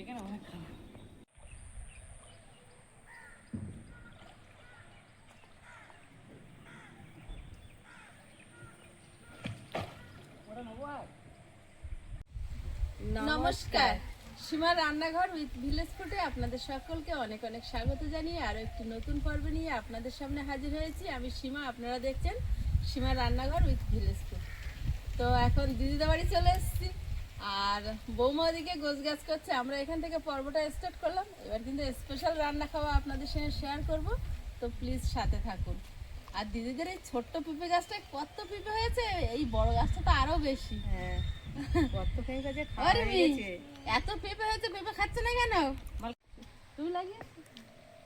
এখানে অনেক খারাপ। নমস্কার। সীমার রান্নাঘর উইথ ভিলেজ ফুডে আপনাদের সকলকে অনেক অনেক স্বাগত জানিয়ে আরও একটি নতুন পর্ব নিয়ে আপনাদের সামনে হাজির হয়েছি। আমি সীমা, আপনারা দেখছেন সীমার রান্নাঘর উইথ ভিলেজ ফুড। তো এখন দিদিদের বাড়ি চলে এসেছি। আর বৌমা ওদিকে গোছ গাছ করছে। আমরা এখান থেকে পর্বটা স্টার্ট করলাম। এবার কিন্তু স্পেশাল রান্না খাওয়া আপনাদের সঙ্গে শেয়ার করব। তো প্লিজ সাথে থাকুন। আর দিদিদের এই ছোট্ট পিঁপে গাছটায় কত পিঁপে হয়েছে? এই বড় গাছটা তো আরও বেশি। হ্যাঁ এত পেঁপে হয়েছে পেঁপে খাচ্ছে না কেন? তুমি লাগিয়ে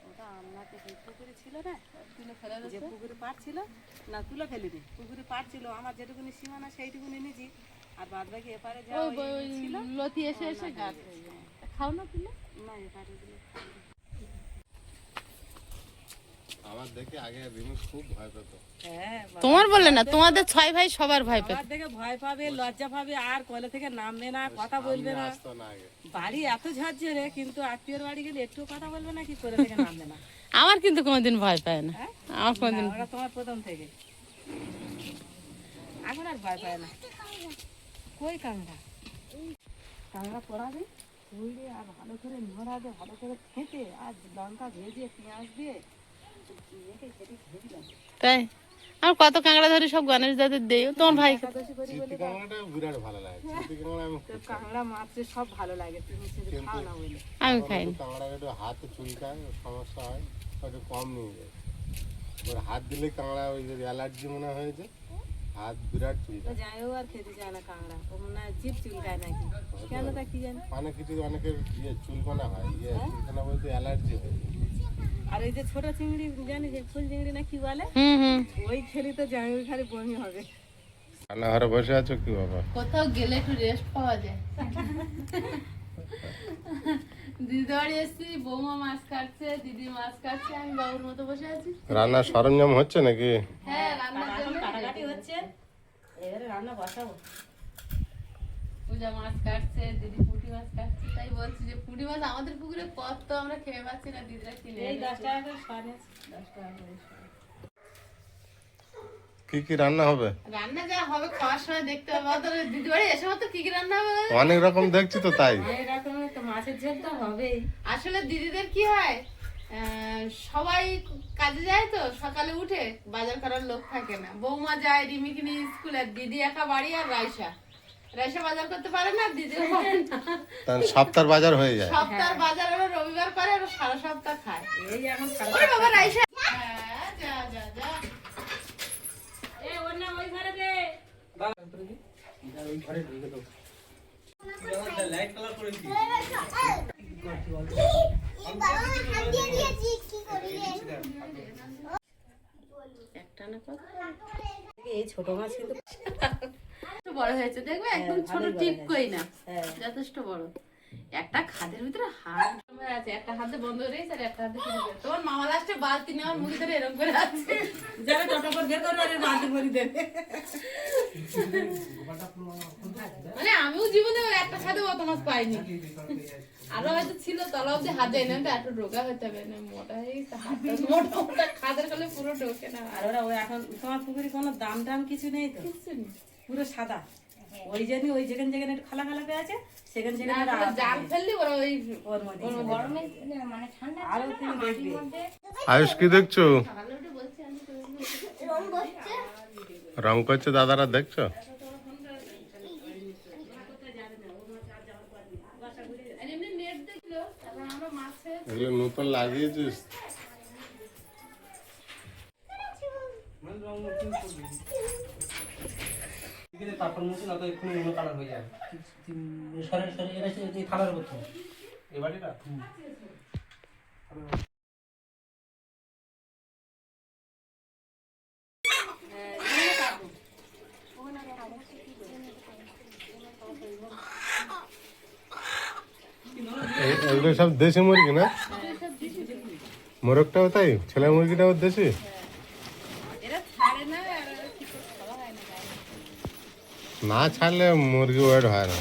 ওটা আমাকে পুকুরে ছিল না তুলে ফেলে যে পুকুরে পাট ছিল না তুলে ফেলিনি পুকুরে পাট ছিল আমার যেটুকুনি সীমানা সেইটুকুনি নিয়েছি। আর বাদ বাকি এপারে যা ওই ওই বই- ওই ছিল। লতি এসে এসে গাছ খাও না তুলে না এপারে দিলে আমার দেখে আগে রিমিস খুব ভয় পেত। হ্যাঁ তোমার বলে না তোমাদের ছয় ভাই সবার ভাই দেখে ভয় পাবে লজ্জা পাবে আর কলে থেকে নামবে না কথা বলবে না। আসতো না আগে। বাড়ি এত ঝরঝরে কিন্তু আত্মীয়র বাড়ি গেলে একটু কথা বলবে না কি করে থেকে নামবে না। আমার কিন্তু কোনোদিন ভয় পায় না। হ্যাঁ? আমার কোনোদিন ওরা তোমার প্রথম থেকে। এখন আর ভয় পায় না। কই কাংড়া কাংড়া পড়াবে? পুড়ে আর ভালো করে নড়াবে ভালো করে খেতে আর লঙ্কা ভেজে পেঁয়াজ দিয়ে তাই? আমার কত কাঁকড়া ধরে সব গণেশ দাদের দেই? তোমার ভাই কাঁকড়া মাছে সব ভালো লাগে তুমি খাও না বলে। আমি খাই কাঁকড়া একটু হাতে চুলকায় সমস্যা হয় একটু কম নিয়ে যায়। ওর হাত দিলে কাঁকড়া ওই যে অ্যালার্জি মনে হয়েছে হাত বিরাট তো চুলকায় যাইও আর খেতে চায় না কাংড়া ও মনে হয় জিভ চুলকায় নাকি। কেন তা কি জানি? অনেক কিছু অনেকের ইয়ে চুলকানা হয় ইয়ে চুলকানা বলতে অ্যালার্জি হয়। আর এই যে ছোট চিংড়ি জানি যে ফুল চিংড়ি না কি বলে? ওই খেলি তো জানি খালি বমি হবে। রান্নাঘরে বসে আছো কি বাবা? কোথাও গেলে একটু রেস্ট পাওয়া যায়। দিদি বাড়ি এসছি বৌমা মাছ কাটছে দিদি মাছ কাটছে আমি বাবুর মতো বসে আছি। রান্নার সরঞ্জাম হচ্ছে নাকি হ্যাঁ রান্নার জন্য কাটাকাটি হচ্ছে এবারে রান্না বসাবো পূজা মাছ কাটছে দিদি পুঁটি মাছ কাটছে তাই বলছি যে পুঁটি মাছ আমাদের পুকুরে কত আমরা খেয়ে পাচ্ছি না দিদিরা কিনে এই দশ টাকা করে সরে দশ টাকা করে। কি কি রান্না হবে? রান্না যা হবে খাওয়ার সময় দেখতে হবে। অত দিদি বাড়ি এসে তো কি কি রান্না হবে? অনেক রকম দেখছি তো তাই। এই রকমের তো মাছের ঝোল তো হবেই। আসলে দিদিদের কি হয় আহ, সবাই কাজে যায় তো সকালে উঠে বাজার করার লোক থাকে না। বৌমা যায় রিমিকে নিয়ে স্কুলে দিদি একা বাড়ি আর রাইসা রাইসা বাজার করতে পারে না দিদিও পারে না তার সপ্তাহ বাজার হয়ে যায়। সপ্তাহ বাজার ওরা রবিবার করে আর সারা সপ্তাহ খায়। এই এখন খারাপ ওরে বাবা রাইসা। হ্যাঁ, যা যা যা। এ ওর নাম ওই ঘরে দে। একটা না কত? এই ছোট মাছ কিন্তু বড় হয়েছে দেখবে একদম ছোট ভালোই ঠিক কই না হ্যাঁ। যথেষ্ট বড়। একটা খাদের ভিতরে হাত আছে একটা হাতে বন্ধ আর একটা হাতে তোমার মামা লাস্টে বালতি নেওয়ার মুখে ধরে এরকম করে আছে। যারা করে বের করবে আর বালতি ভরি দেবে। মানে আমিও জীবনে একটা খাদে অত মাছ পাইনি। আরও হয়তো ছিল তলা অব্দি হাত যায় না তো এত ঢোকা হতে হবে না মোটা হয়ে হাতটা মোটা মোটা খাদের করলে পুরো ঢোকে না। আর ওরা এখন তোমার পুকুরে কোনো দাম টাম কিছু নেই তো? কিছু নেই। পুরো সাদা। ওই জন্য ওই যেখানে যেখানে একটু খালা খালা পেয়ে আছে সেখানে সেখানে জাল ফেললি ওরা ওই ওর মধ্যে ওর গরমে আরও তুমি দেখবে। আয়ুষ কি দেখছ? রং করছে দাদারা দেখছ? এগুলো নতুন লাগিয়েছিস? দিলে তারপর মুছে না তো এক্ষুনি অন্য কালার হয়ে যাবে। সরে সরে এটা হচ্ছে এই থালার। এই এগুলো সব দেশি মুরগি না? মোরগটাও তাই? ছেলে মুরগিটাও দেশি? না ছাড়লে মুরগি ওয়েট হয় না।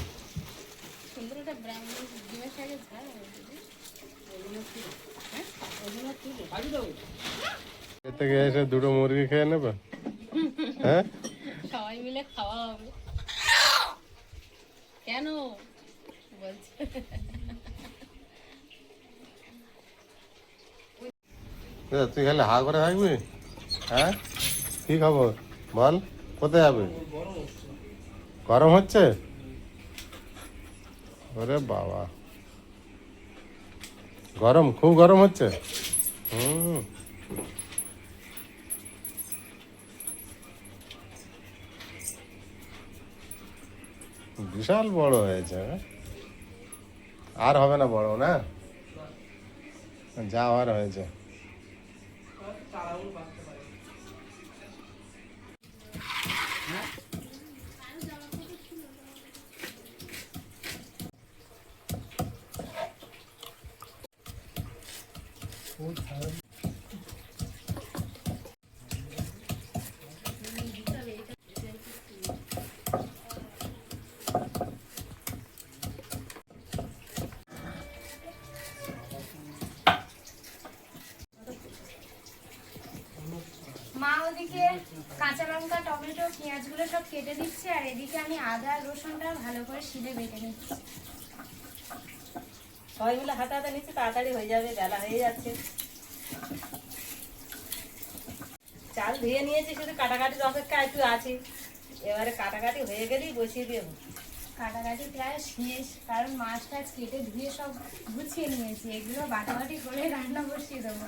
এ এসে দুটো মুরগি খেয়ে নেবে? হ্যাঁ? সবাই মিলে খাওয়া হবে। কেন? তুই খালি হা করে থাকবি হ্যাঁ? কি খবর? বল কোথায় যাবে? গরম হচ্ছে? ওরে বাবা। গরম, খুব গরম হচ্ছে? হুম। বিশাল বড় হয়েছে। হ্যাঁ? আর হবে না বড়, না? যা হওয়ার হয়েছে। মা ওদিকে কাঁচা লঙ্কা, টমেটো, পেঁয়াজগুলো সব কেটে দিচ্ছে, আর এদিকে আমি আদা, রসুনটা ভালো করে শিলে বেটে নিচ্ছি। সবাই মিলে নিচ্ছে, তাড়াতাড়ি হয়ে যাবে, বেলা হয়ে যাচ্ছে। চাল ধুয়ে নিয়েছি শুধু কাটাকাটির অপেক্ষা একটু আছে। এবারে কাটাকাটি হয়ে গেলেই বসিয়ে দেবো। কাটাকাটি প্রায় শেষ কারণ মাছ টাছ কেটে ধুয়ে সব গুছিয়ে নিয়েছি। এগুলো বাটাবাটি করে রান্না বসিয়ে দেবো।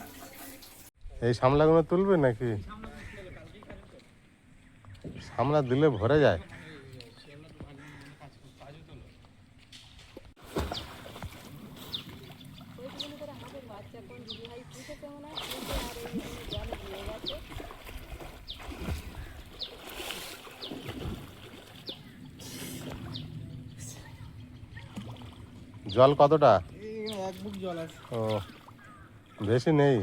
এই সামলাগুলো তুলবে নাকি? সামলা দিলে ভরে যায়। জল কতটা? এক বুক জল আছে। ও বেশি নেই?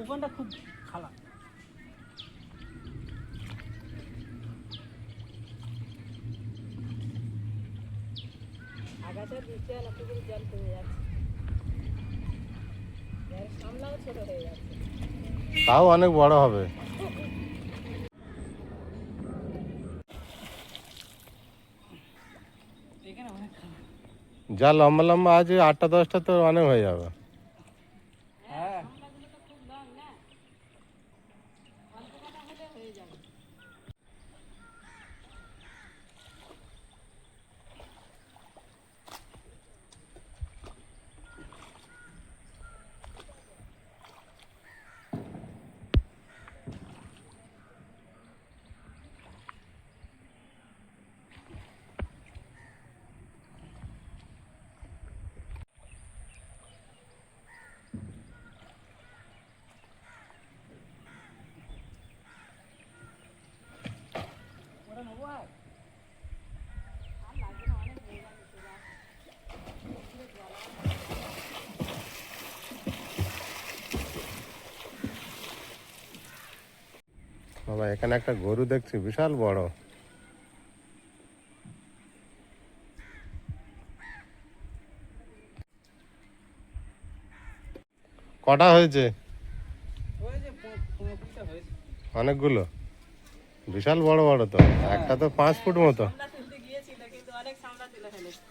ওখানটা খুব খালা। করে জল কমে হয়ে যাচ্ছে। তাও অনেক বড় হবে এখানে অনেক খালা যা লম্বা লম্বা আছে আটটা দশটা তো অনেক হয়ে যাবে। বাবা এখানে একটা গরু দেখছি বিশাল বড়। কটা হয়েছে? অনেকগুলো? বিশাল বড় বড় তো। একটা তো পাঁচ ফুট মতো। সামলা তুলতে গিয়েছিল কিন্তু অনেক সামলা তুলে ফেলেছে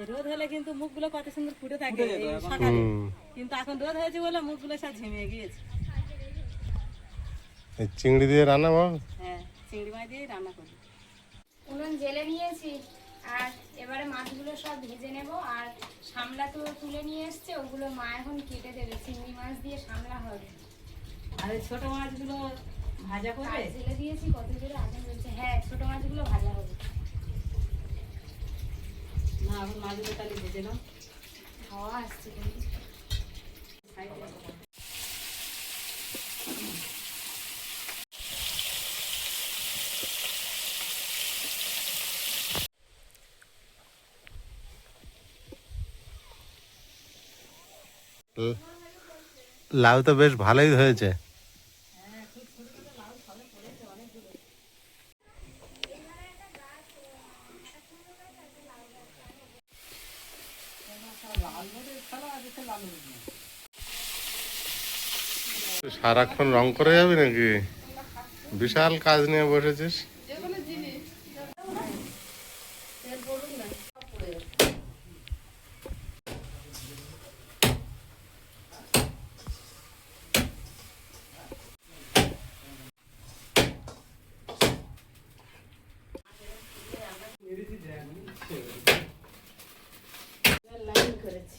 এই রোদ হলে কিন্তু মুখগুলো কত সুন্দর ফুটে থাকে। সকালে। কিন্তু এখন রোদ হয়েছে বলে মুখগুলো সব ঝিমিয়ে গিয়েছে। চিংড়ি দিয়ে রান্না হ্যাঁ চিংড়ি মাছ দিয়েই রান্না করি। উনুন জেলে নিয়েছি আর এবারে মাছগুলো সব ভেজে নেব আর সামলা তো তুলে নিয়ে এসছে ওগুলো মা এখন কেটে দেবে চিংড়ি মাছ দিয়ে সামলা হবে। আর ছোট মাছগুলো ভাজা করবে? জেলে দিয়েছি কত জোরে আগুন জ্বলছে হ্যাঁ ছোট মাছগুলো ভাজা হবে। না এখন মাছগুলো তাহলে ভেজে নাও। হাওয়া আসছে কিন্তু। লাউ তো বেশ ভালোই হয়েছে। সারাক্ষণ রং করে যাবি নাকি? বিশাল কাজ নিয়ে বসেছিস যে কোনো জিনিস তেল পড়ুক না সব পড়ে যাবে। লাইন করেছি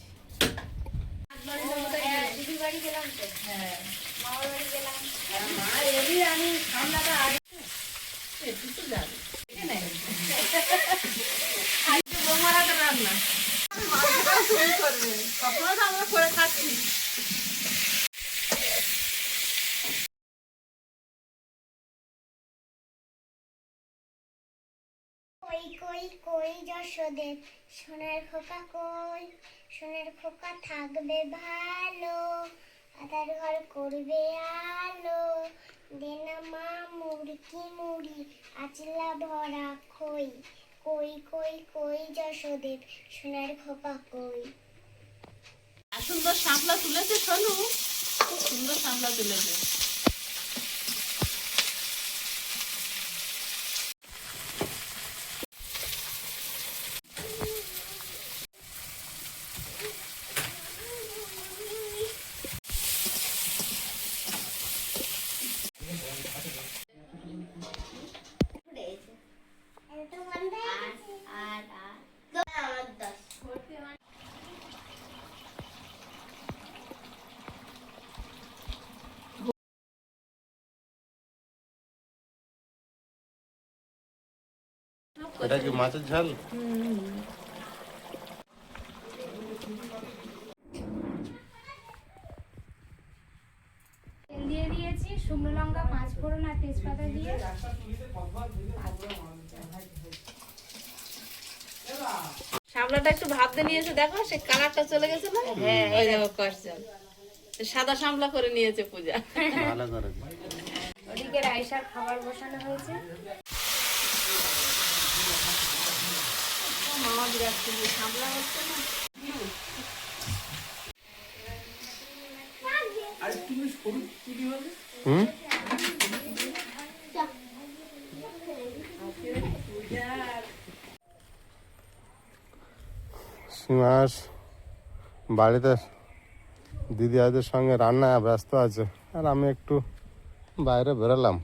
হ্যাঁ, দিদির বাড়ি গেলাম তো হ্যাঁ মামার বাড়ি গেলাম আর মা এলি আমি সামলাটা আগে একটু তো যাবে আজকে বৌমারা তো রান্না মাংসটাও তুমি করবে কখনো তো আমরা করে খাচ্ছি কই কই কই যশোদের? সোনার খোকা কই? সোনার খোকা থাকবে ভালো, আধার ঘর করবে আলো। দেনা মা মুরকি মুড়ি, আচলা ভরা খই। কই কই কই যশোদের? সোনার খোকা কই? সুন্দর সামলা তুলেছে সোনু খুব সুন্দর সামলা তুলেছে আর আর আমার দশ এটা কি মাছের ঝাল? দিয়ে দিয়েছি শুকনো লঙ্কা পাঁচ ফোড়ন আর তেজপাতা দিয়ে। সামলাটা একটু ভাবতে নিয়েছে দেখো সে কালারটা চলে গেছে না? হ্যাঁ দেখো কষছে সাদা সামলা করে নিয়েছে পূজা। ভালো করে ওদিকে রাইসার খাবার বসানো হয়েছে। সুন্দর সামলা হচ্ছে না হুম? সীমাস বাড়িতে দিদি আজের সঙ্গে রান্না ব্যস্ত আছে আর আমি একটু বাইরে বেরোলাম।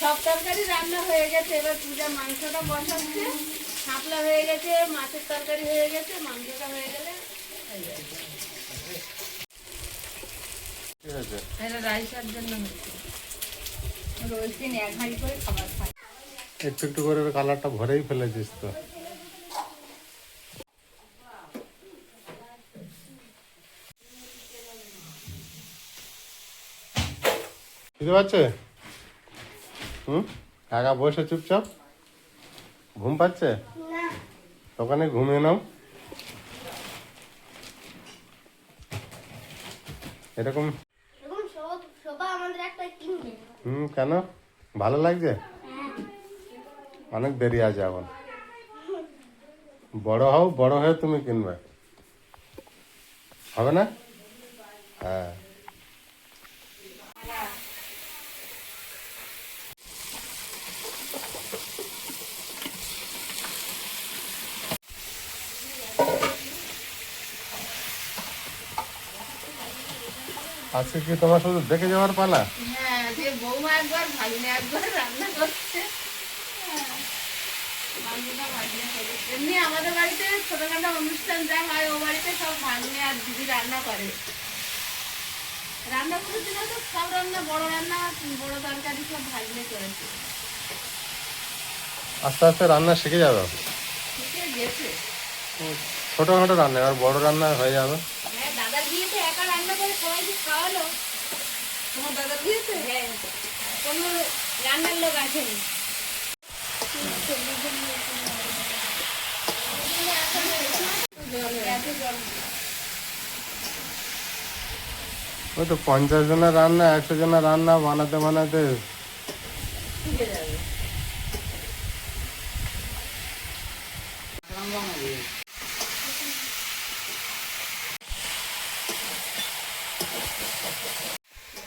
সব তরকারি রান্না হয়ে গেছে এবার পূজা মাংসটা বসাচ্ছে। শাপলা হয়ে গেছে মাছের তরকারি হয়ে গেছে মাংসটা হয়ে গেলে। ঠিক আছে এটা রাইসার জন্য হচ্ছে রোজ দিন এক হাঁড়ি করে খাবার খাই একটু একটু করে কালারটা ভরেই ফেলেছিস তো। বুঝতে পারছে? হুম? একা বসে চুপচাপ। ঘুম পাচ্ছে? ওখানে ঘুমিয়ে নাও। এরকম শোভা আমাদের একটা কিনবে হুম, কেন? ভালো লাগছে? অনেক দেরি আছে এখন। বড় হও, বড় হয়ে তুমি কিনবে। হবে না? হ্যাঁ। আজকে কি তোমার শুধু দেখে যাওয়ার পালা? যে বৌমা একবার ভাগিনে একবার রান্না করছে। ভাগিনে। এমনি আমাদের বাড়িতে ছোটখাটো অনুষ্ঠান যা হয় ও বাড়িতে সব ভাগিনে আর দিদি রান্না করে। রান্নাগুলো ছিল তো সব রান্না বড় রান্না বড় তরকারি সব ভাজলে করেছে। আস্তে আস্তে রান্না শিখে যাবে। ঠিক গেছে। ছোটোখাটো রান্না আর বড় রান্না হয়ে যাবে। হ্যাঁ দাদার বিয়েতে একা রান্না করে সবাইকে খাওয়ালো। তোমার দাদা দিয়েছে? হ্যাঁ কোনো রান্নার লোক আসেনি। ওই তো পঞ্চাশ জনের রান্না একশো জনের রান্না বানাতে বানাতে। যাবে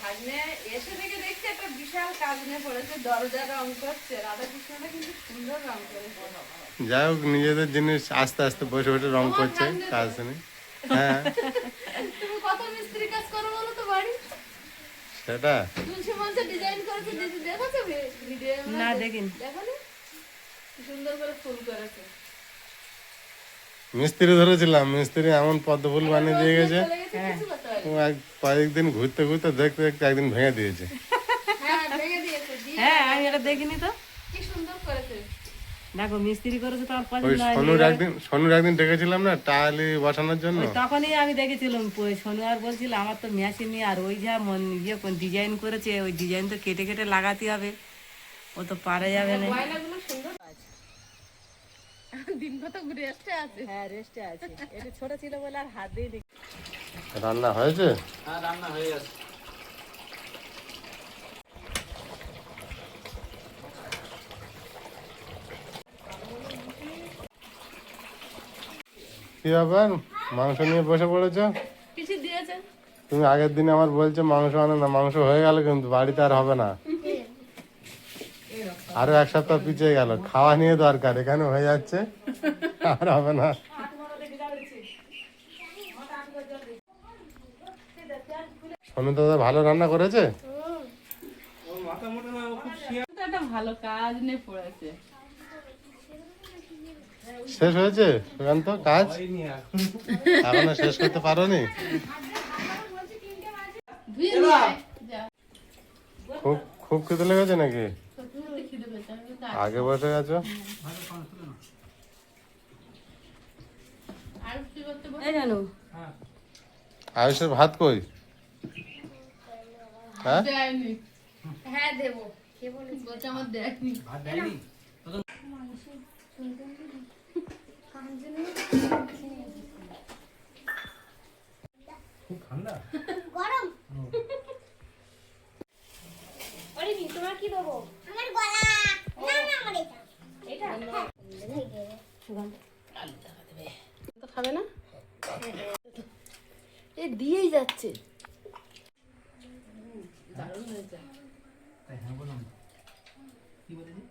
ভাগ্নে এসে থেকে দেখছি একটা বিশাল কাজ নিয়ে পড়েছে দরজা রং করছে রাধাকৃষ্ণটা কিন্তু সুন্দর রং করেছে। যাই হোক নিজেদের জিনিস আস্তে আস্তে বসে বসে রং করছে কাজ নেই। হ্যাঁ। তুমি কত মিস্ত্রি কাজ করো বলো তো বাড়ি? সেটা? তুলসী মঞ্চে ডিজাইন করেছে দিদি দেখেছ ভিডিও না দেখিনি। দেখো সুন্দর করে ফুল করেছে। মিস্ত্রি ধরেছিলাম মিস্ত্রি এমন পদ্ম ফুল বানিয়ে দিয়ে গেছে। কয়েকদিন ঘুরতে ঘুরতে দেখতে দেখতে একদিন ভেঙে দিয়েছে হ্যাঁ ভেঙে দিয়েছে দিয়ে হ্যাঁ আমি এটা দেখিনি তো? কি সুন্দর করেছে। দেখো মিস্ত্রি করেছে তো সোনুর একদিন সোনুর একদিন ডেকেছিলাম না টালি বসানোর জন্য? তখনই আমি দেখেছিলাম ওই শনিবার বলছিল আমার তো মেশিন নেই আর ওই যা মন ইয়ে ডিজাইন করেছে ওই ডিজাইন তো কেটে কেটে লাগাতে হবে। ও তো পারা যাবে না। গয়নাগুলো সুন্দর আছে। দিন কত রেস্টে আছে। হ্যাঁ রেস্টে আছে। এটা ছোট ছিল বলে আর হাত দিয়ে রান্না হয়েছে? হ্যাঁ রান্না হয়ে গেছে। কি ব্যাপার? মাংস নিয়ে বসে পড়েছো? কিছু দিয়েছে। তুমি আগের দিনে আমার বলছো মাংস আনো না মাংস হয়ে গেল কিন্তু বাড়িতে আর হবে না। আরও এক সপ্তাহ পিছিয়ে গেল খাওয়া নিয়ে দরকার এখানে হয়ে যাচ্ছে আর হবে না। সোনু দাদা ভালো রান্না করেছে? ভালো কাজ নিয়ে পড়েছে। শেষ হয়েছে? সুকান্ত কাজ? এখনও শেষ করতে পারোনি? আয়। যা খুব খুব খেতে লেগেছে নাকি? আগে বসে গেছো? আর কি করতে বল এই জানো আয়ুষের ভাত কই? হ্যাঁ? হ্যাঁ দেবো। কে বলেছে? বলছে আমার দেয়নি ভাত দেয়নি গরম। তোমার কি দেবো? আমার গলা। না না আমার এটা। এটা তো খাবে না এ দিয়েই যাচ্ছে দারুণ হয়েছে তাই হ্যাঁ বললাম কি বলেছি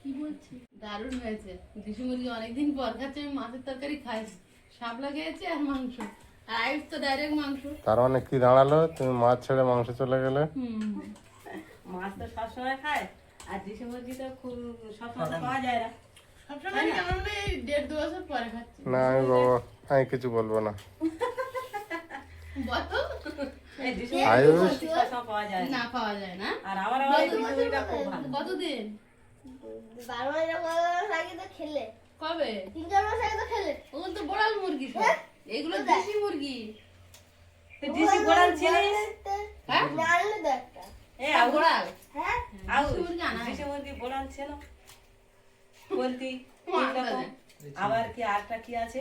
কি বলছি দারুণ হয়েছে দিশু মুরগি অনেকদিন পর খাচ্ছে আমি মাছের তরকারি খাই শাপলা খেয়েছি আর মাংস। আর আয়ুষ তো ডাইরেক্ট মাংস। তার মানে কি দাঁড়াল? তুমি মাছ ছেড়ে মাংস চলে গেলে? মাছ তো সবসময় খায় আর দেশি মুরগি তো খুব সবসময় পাওয়া যায় না। আমি বাবা আমি কিছু বলব না। আয়ুষ পাওয়া যায় না। পাওয়া যায় না। আর আমার কতদিন বারো মাস আগে তো খেলে। কবে? তিন চার মাস আগে তো খেলে। ওগুলো তো বড়াল মুরগি এগুলো দেশি মুরগি। তুই দেশি গোড়াল ছিলিস হ্যাঁ? আনলে তো একটা। এ আউ হ্যাঁ? আউ মুরগি আনা দেশি মুরগি গোড়াল ছিল। বলতি। আবার কি আরটা কি আছে?